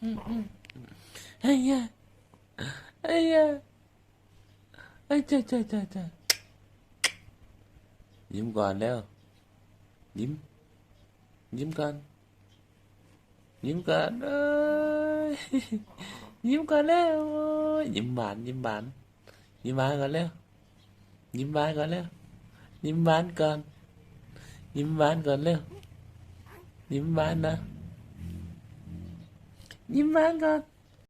ไอ้ยาไอ้ยาไอ้จ้าจ้าจ้าจ้ายิ้มก่อนแล้ว ยิ้ม ยิ้มก่อนยิ้มก่อนเอ้ยยิ้มก่อนแล้วยิ้มหวานยิ้มหวานยิ้มหวานก่อนแล้วยิ้มหวานก่อนแล้วยิ้มหวานก่อนยิ้มหวานก่อนแล้วยิ้มหวานนะ ยิ้มหวานก่อน